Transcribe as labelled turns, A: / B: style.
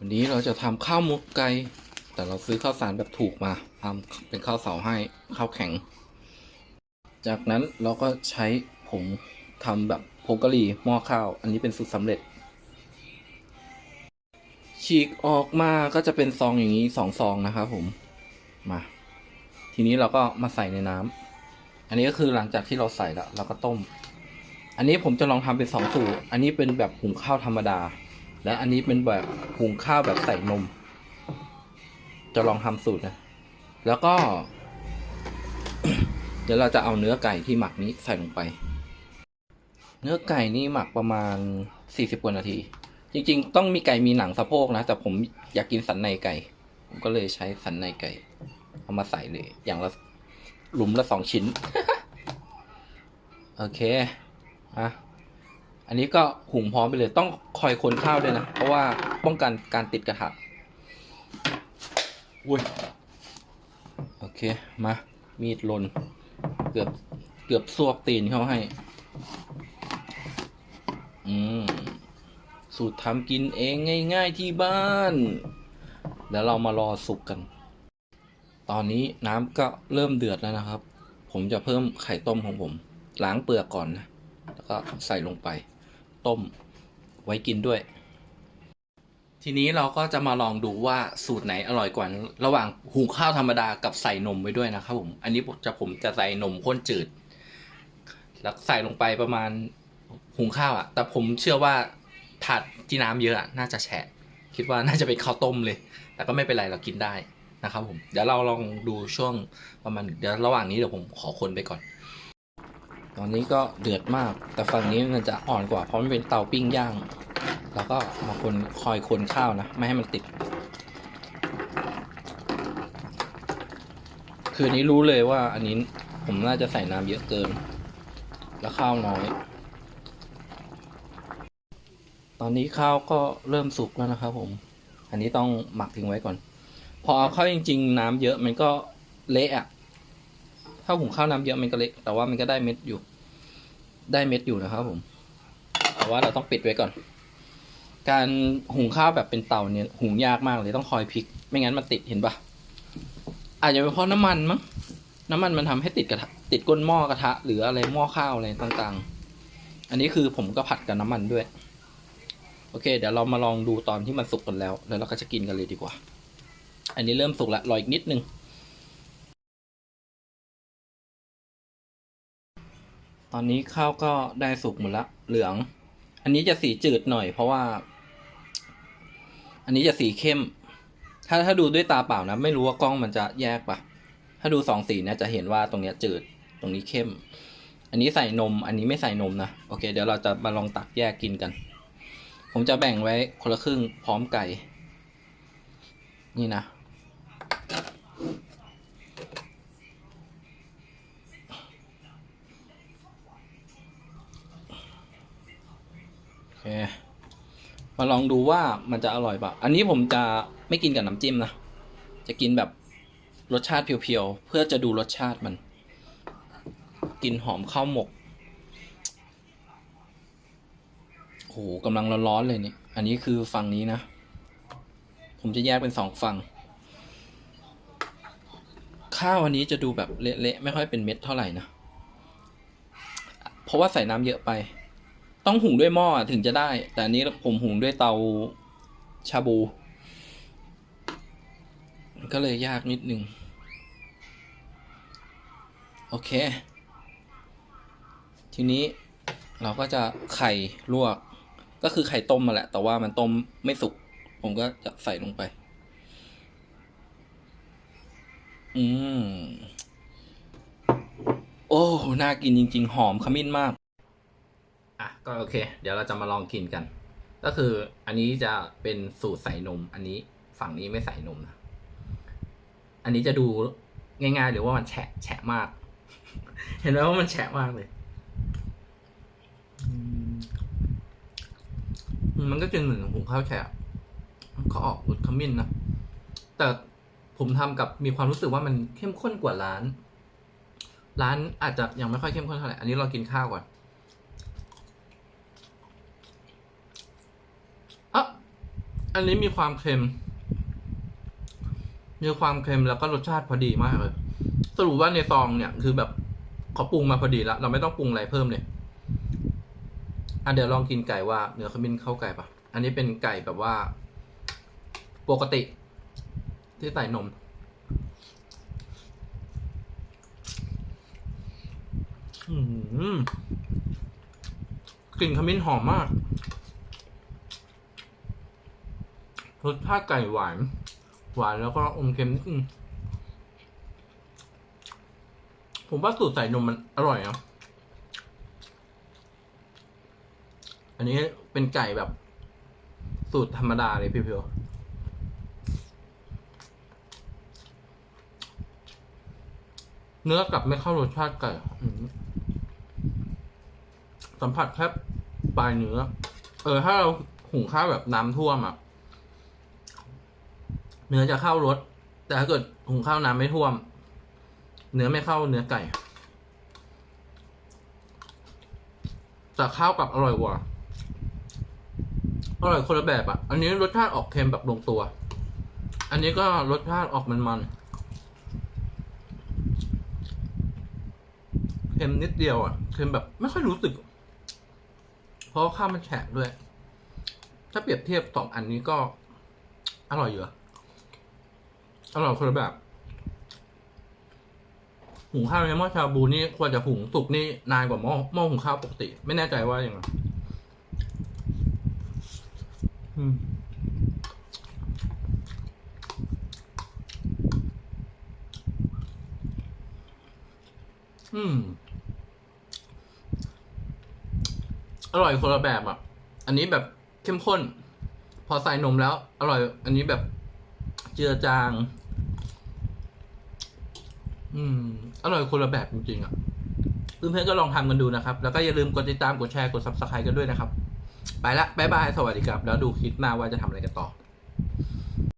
A: วันนี้เราจะทำข้าวหมกไก่แต่เราซื้อข้าวสารแบบถูกมาทำเป็นข้าวเสาให้ข้าวแข็ง จากนั้นเราก็ใช้ผงทำแบบผงกะหรี่หม้อข้าว อันนี้เป็นสูตรสำเร็จ ฉีกออกมาก็จะเป็นซองอย่างนี้สองซองนะครับผมมา ทีนี้เราก็มาใส่ในน้ำอันนี้ก็คือหลังจากที่เราใส่แล้วเราก็ต้ม อันนี้ผมจะลองทำเป็นสองสูตรอันนี้เป็นแบบหุงข้าวธรรมดา และอันนี้เป็นแบบหุงข้าวแบบใส่นม จะลองทำสูตรนะ แล้วก็ เดี๋ยวเราจะเอาเนื้อไก่ที่หมักนี้ใส่ลงไป เนื้อไก่นี่หมักประมาณสี่สิบกว่านาที จริง ๆ ต้องมีไก่มีหนังสะโพกนะ แต่ผมอยากกินสันในไก่ ผมก็เลยใช้สันในไก่ เอามาใส่เลย อย่างละหลุมละสองชิ้น โอเค อะ อันนี้ก็หุงพร้อมไปเลยต้องคอยคนข้าวด้วยนะ เพราะว่าป้องกันการติดกระทะอุ้ยโอเค มา มีดลน เกือบเกือบซวบตีนเขาให้ อืม สูตรทำกินเองง่ายๆที่บ้าน แล้วเรามารอสุกกัน ตอนนี้น้ำก็เริ่มเดือดแล้วนะครับ ผมจะเพิ่มไข่ต้มของผม ล้างเปลือกก่อนนะ แล้วก็ใส่ลงไป ต้มไว้กินด้วย ทีนี้เราก็จะมาลองดูว่าสูตรไหนอร่อยกว่า ระหว่างหุงข้าวธรรมดากับใส่นมไว้ด้วยนะครับผมอันนี้จะผมจะใส่นมข้นจืดแล้วใส่ลงไปประมาณหุงข้าวอะ่ะแต่ผมเชื่อว่าผัดที่น้ำเยอะอะน่าจะแฉะคิดว่าน่าจะเป็นข้าวต้มเลย แต่ก็ไม่เป็นไรเรากินได้นะครับผม เดี๋ยวเราลองดูช่วงประมาณเดี๋ยวระหว่างนี้เดี๋ยวผมขอคนไปก่อน ตอนนี้ก็เดือดมาก แต่ฝั่งนี้มันจะอ่อนกว่าเพราะมันเป็นเตาปิ้งย่าง แล้วก็มาคนคอยคนข้าวนะ ไม่ให้มันติด คืนนี้รู้เลยว่าอันนี้ผมน่าจะใส่น้ำเยอะเกิน แล้วข้าวน้อย ตอนนี้ข้าวก็เริ่มสุกแล้วนะครับผม อันนี้ต้องหมักทิ้งไว้ก่อน พอเอาเข้าจริง ๆ น้ำเยอะมันก็เละอะถ้าหุงข้าวน้ำเยอะมันก็เละแต่ว่ามันก็ได้เม็ดอยู่ ได้เม็ดอยู่นะครับผมแต่ว่าเราต้องปิดไว้ก่อน การหุงข้าวแบบเป็นเตาเนี่ยหุงยากมากเลยต้องคอยพลิก ไม่งั้นมันติดเห็นปะอาจจะเป็นเพราะน้ำมันมั้งน้ำมันมันทำให้ติดกระทะติดก้นหม้อกระทะ หรืออะไรหม้อข้าวอะไรต่างๆ อันนี้คือผมก็ผัดกับน้ำมันด้วย โอเค เดี๋ยวเรามาลองดูตอนที่มันสุกกันแล้ว แล้วเราก็จะกินกันเลยดีกว่า อันนี้เริ่มสุกล้วรออีกนิดนึง ตอนนี้ข้าวก็ได้สุกหมดละเหลือง อันนี้จะสีจืดหน่อย เพราะว่า อันนี้จะสีเข้ม ถ้าถ้าดูด้วยตาเปล่านะ ไม่รู้ว่ากล้องมันจะแยกปะถ้าดูสองสีเนี่ยจะเห็นว่าตรงเนี้ยจืดตรงนี้เข้ม อันนี้ใส่นม อันนี้ไม่ใส่นมนะโอเค เดี๋ยวเราจะมาลองตักแยกกินกัน ผมจะแบ่งไว้คนละครึ่งพร้อมไก่ นี่นะ เค มาลองดูว่ามันจะอร่อยปะอันนี้ผมจะไม่กินกับน้ำจิ้มนะ จะกินแบบรสชาติเพียวๆ เพื่อจะดูรสชาติมัน กินหอมข้าวหมกโอ้โหกำลังร้อนๆเลยเนี่ย อันนี้คือฝั่งนี้นะ ผมจะแยกเป็นสองฝั่ง ข้าวอันนี้จะดูแบบเละๆ ไม่ค่อยเป็นเม็ดเท่าไหร่นะ เพราะว่าใส่น้ำเยอะไป ต้องหุงด้วยหม้อถึงจะได้ แต่อันนี้ผมหุงด้วยเตาชาบู ก็เลยยากนิดนึง โอเค ทีนี้เราก็จะไข่ลวก ก็คือไข่ต้มมาแหละ แต่ว่ามันต้มไม่สุก ผมก็จะใส่ลงไป อืม โอ้ น่ากินจริง ๆ หอมขมิ้นมาก ก็โอเค เดี๋ยวเราจะมาลองกินกัน ก็คืออันนี้จะเป็นสูตรใส่นม อันนี้ฝั่งนี้ไม่ใส่นมนะ อันนี้จะดูง่ายๆหรือว่ามันแฉะแฉะมาก เห็นไหมว่ามันแฉะมากเลย มันก็จะเหมือนหุงข้าวแฉะเขาออกรสขมิ้นนะ แต่ผมทำกับมีความรู้สึกว่ามันเข้มข้นกว่าร้าน ร้านอาจจะยังไม่ค่อยเข้มข้นเท่าไหร่ อันนี้เรากินข้าวก่อน อันนี้มีความเค็ม มีความเค็มแล้วก็รสชาติพอดีมากเลย สรุปว่าในซองเนี่ยคือแบบเขาปรุงมาพอดีแล้ว เราไม่ต้องปรุงอะไรเพิ่มเลย อะเดี๋ยวลองกินไก่ว่าเนื้อขมิ้นเข้าไก่ปะอันนี้เป็นไก่แบบว่า ปกติ ที่ใส่นม อืมกลิ่นขมิ้นหอมมาก รสชาติไก่หวาน หวานแล้วก็อมเค็มนิดนึงผมว่าสูตรใส่นมมันอร่อยนะอันนี้เป็นไก่แบบ สูตรธรรมดาเลยพี่เพียวเนื้อกับไม่เข้ารสชาติไก่สัมผัสแค่ปลายเนื้อ เออ ถ้าเราหุงข้าวแบบน้ำท่วมอะ เนื้อจะเข้ารสแต่ถ้าเกิดหุงข้าวน้ำไม่ท่วม เนื้อไม่เข้าเนื้อไก่แต่ข้าวกลับอร่อยกว่าอร่อยคนละแบบอะ อันนี้รสชาติออกเค็มแบบลงตัว อันนี้ก็รสชาติออกมันๆ เค็มนิดเดียวอะ เค็มแบบไม่ค่อยรู้สึก เพราะข้าวมันแฉะด้วย ถ้าเปรียบเทียบสองอันนี้ก็อร่อยอยู่อะ อร่อยคนละแบบ หุงข้าวในหม้อชาบูนี่ควรจะหุงสุกนี่นานกว่าหม้อหม้อหุงข้าวปกติ ไม่แน่ใจว่าอย่างไรอืมอืมอร่อยคนละแบบอะ อันนี้แบบเข้มข้น พอใส่นมแล้ว อร่อย อันนี้แบบ เจือจาง อืม อร่อยคนละแบบจริงๆอะเพื่อนๆก็ลองทำกันดูนะครับ แล้วก็อย่าลืมกดติดตามกดแชร์กด subscribe กันด้วยนะครับ ไปละบ๊ายบาย สวัสดีครับ แล้วดูคลิปหน้าว่าจะทำอะไรกันต่อ